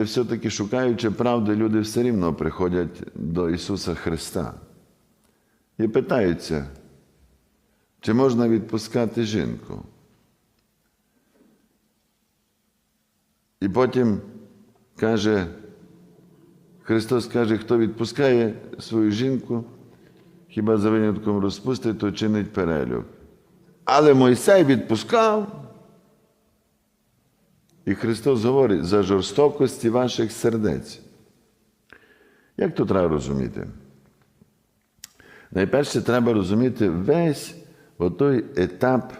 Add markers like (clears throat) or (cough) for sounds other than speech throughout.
Все-таки шукаючи правди, люди все рівно приходять до Ісуса Христа і питаються, чи можна відпускати жінку. І потім каже, Христос каже, хто відпускає свою жінку, хіба за винятком розпусти, то чинить перелюб. Але Мойсей відпускав. І Христос говорить за жорстокості ваших сердець. Як то треба розуміти? Найперше треба розуміти весь той етап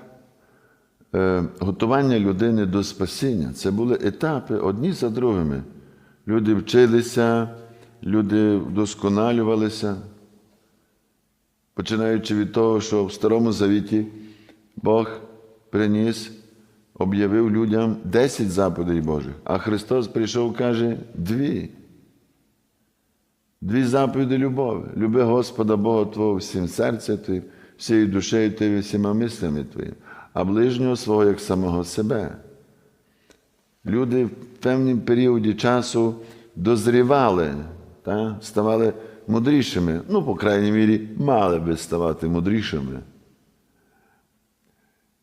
е, готування людини до спасіння. Це були етапи одні за другими. Люди вчилися, люди вдосконалювалися, починаючи від того, що в Старому Завіті Бог приніс, об'явив людям 10 заповідей Божих, а Христос прийшов каже дві. Дві заповіді любові. Люби Господа Бога Твого всім серцем Твоїм, всією душею Твоєю, всіма мислями Твоїм, а ближнього свого як самого себе. Люди в певному періоді часу дозрівали, та, ставали мудрішими. Ну, по крайній мірі, мали би ставати мудрішими.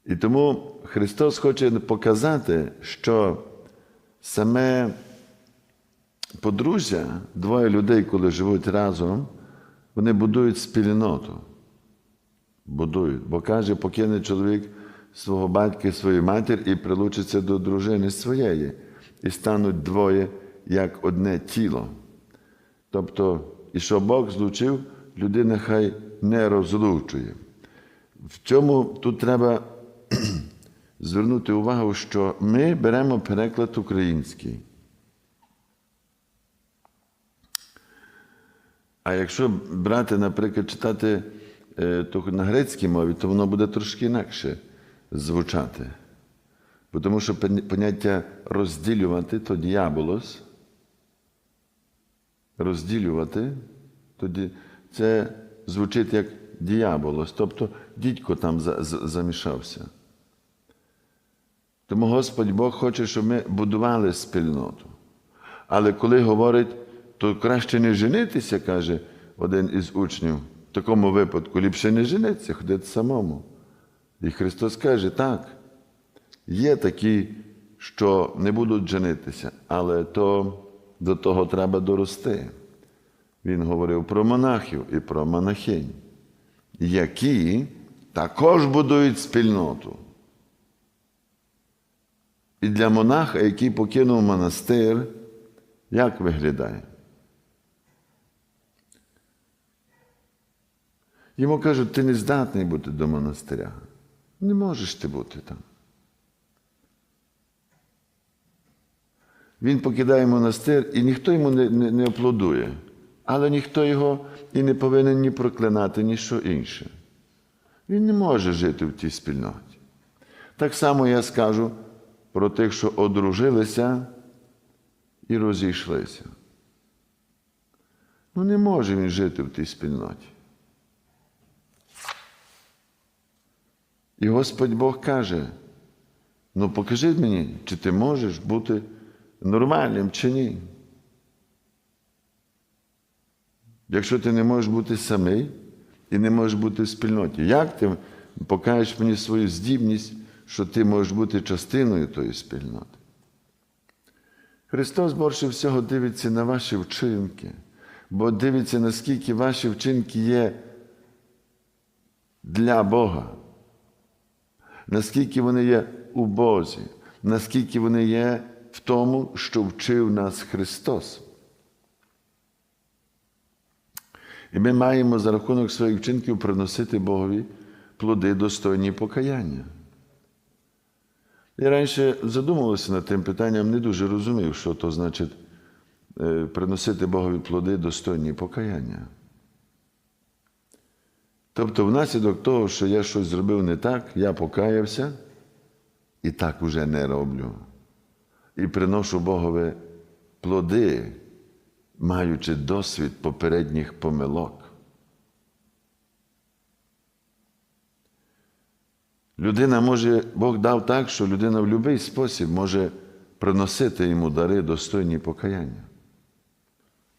І тому Христос хоче показати, що саме подружжя, двоє людей, коли живуть разом, вони будують спільноту. Будують. Бо каже, покине чоловік свого батька і свою матір і прилучиться до дружини своєї, і стануть двоє як одне тіло. Тобто, і що Бог злучив, людина хай не розлучує. В цьому тут треба звернути увагу, що ми беремо переклад український. А якщо брати, наприклад, читати е, то на грецькій мові, то воно буде трошки інакше звучати. Бо Тому що поняття розділювати то діаболос. Розділювати, тоді це звучить як діаболос, тобто дідько там за, за, замішався. Тому Господь Бог хоче, щоб ми будували спільноту. Але коли говорить, то краще не женитися, каже один із учнів. В такому випадку ліпше не женитися, ходити самому. І Христос каже, так, є такі, що не будуть женитися, але то до того треба дорости. Він говорив про монахів і про монахинь, які також будують спільноту. І для монаха, який покинув монастир, як виглядає? Йому кажуть, ти не здатний бути до монастиря. Не можеш ти бути там. Він покидає монастир, і ніхто йому не, не, не аплодує, але ніхто його і не повинен ні проклинати, ні що інше. Він не може жити в тій спільноті. Так само я скажу про тих, що одружилися і розійшлися. Ну, не може він жити в тій спільноті. І Господь Бог каже: ну покажи мені, чи ти можеш бути нормальним чи ні. Якщо ти не можеш бути самий і не можеш бути в спільноті, як ти покажеш мені свою здібність, що ти можеш бути частиною тої спільноти? Христос більше всього дивиться на ваші вчинки, бо дивиться, наскільки ваші вчинки є для Бога, наскільки вони є у Бозі, наскільки вони є в тому, що вчив нас Христос. І ми маємо за рахунок своїх вчинків приносити Богові плоди достойні покаяння. Я раніше задумувався над тим питанням, не дуже розумів, що то значить е, приносити Богові плоди достойні покаяння. Тобто, внаслідок того, що я щось зробив не так, я покаявся і так уже не роблю. І приношу Богові плоди, маючи досвід попередніх помилок. Людина може, Бог дав так, що людина в будь-який спосіб може приносити йому дари достойні покаяння.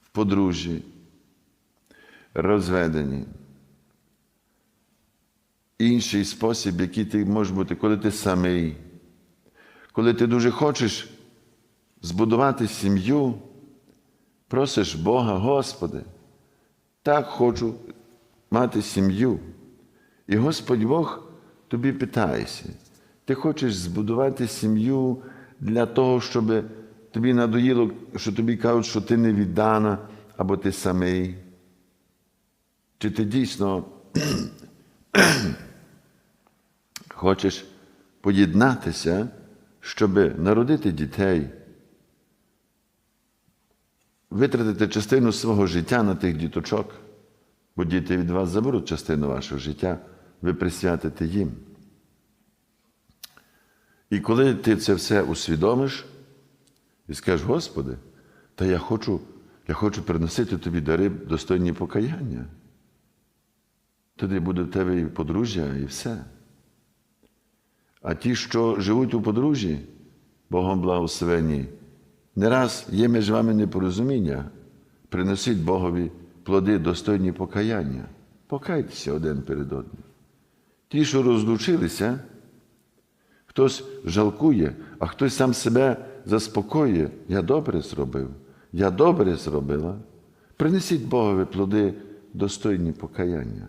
В подружжі, розведені. Інший спосіб, який ти можеш бути, коли ти самий, коли ти дуже хочеш збудувати сім'ю, просиш Бога, Господи, так хочу мати сім'ю. І Господь Бог тобі питається, ти хочеш збудувати сім'ю для того, щоб тобі надоїло, що тобі кажуть, що ти не віддана або ти самий. Чи ти дійсно (clears throat) хочеш поєднатися, щоб народити дітей, витратити частину свого життя на тих діточок, бо діти від вас заберуть частину вашого життя, ви присвятите їм. І коли ти це все усвідомиш і скажеш, Господи, та я хочу, я хочу приносити тобі дари достойні покаяння. Тоді буде в тебе і подружжя, і все. А ті, що живуть у подружжі, Богом благословені, не раз є між вами непорозуміння. Приносіть Богові плоди достойні покаяння. Покайтеся один перед одним. Ті, що розлучилися, хтось жалкує, а хтось сам себе заспокоює. Я добре зробив, я добре зробила. Принесіть Богові плоди достойні покаяння.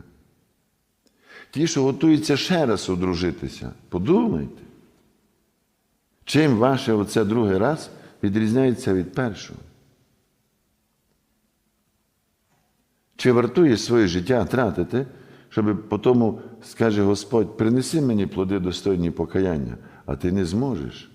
Ті, що готуються ще раз одружитися, подумайте, чим ваше оце другий раз відрізняється від першого. Чи вартує своє життя тратити, щоб потім скаже Господь, принеси мені плоди достойні покаяння, а ти не зможеш.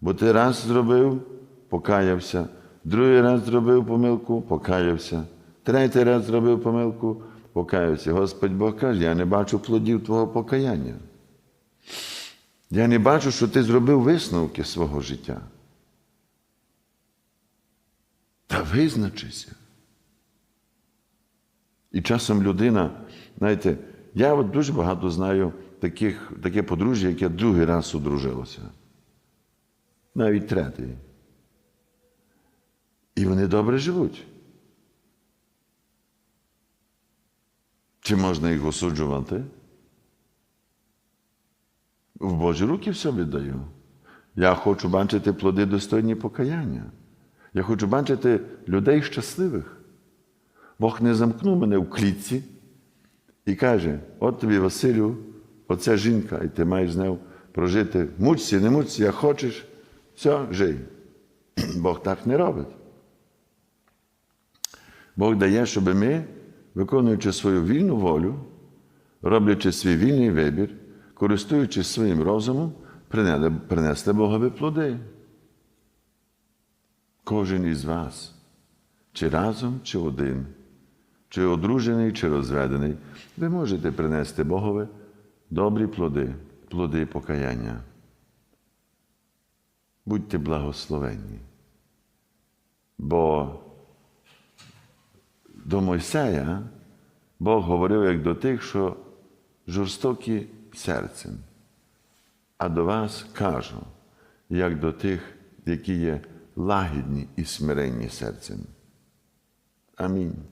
Бо ти раз зробив, покаявся, другий раз зробив помилку, покаявся, третій раз зробив помилку, покаявся. Господь Бог каже, я не бачу плодів твого покаяння. Я не бачу, що ти зробив висновки свого життя. Та визначися. І часом людина, знаєте, я от дуже багато знаю таких, таке подружжя, яке другий раз одружилося. Навіть третій. І вони добре живуть. Чи можна їх осуджувати? В Божі руки все віддаю. Я хочу бачити плоди достойні покаяння. Я хочу бачити людей щасливих. Бог не замкнув мене в клітці і каже: от тобі, Василю, оця жінка, і ти маєш з нею прожити. Мучся, не мучся, як хочеш, все, жий. (clears throat) Бог так не робить. Бог дає, щоб ми, виконуючи свою вільну волю, роблячи свій вільний вибір, користуючись своїм розумом, принесли- Богові плоди. Кожен із вас, чи разом, чи один, чи одружений, чи розведений, ви можете принести Богові добрі плоди, плоди покаяння. Будьте благословенні. Бо до Мойсея Бог говорив як до тих, що жорстокі серцем. А до вас кажу, як до тих, які є лагідні і смиренні серцем. Амінь.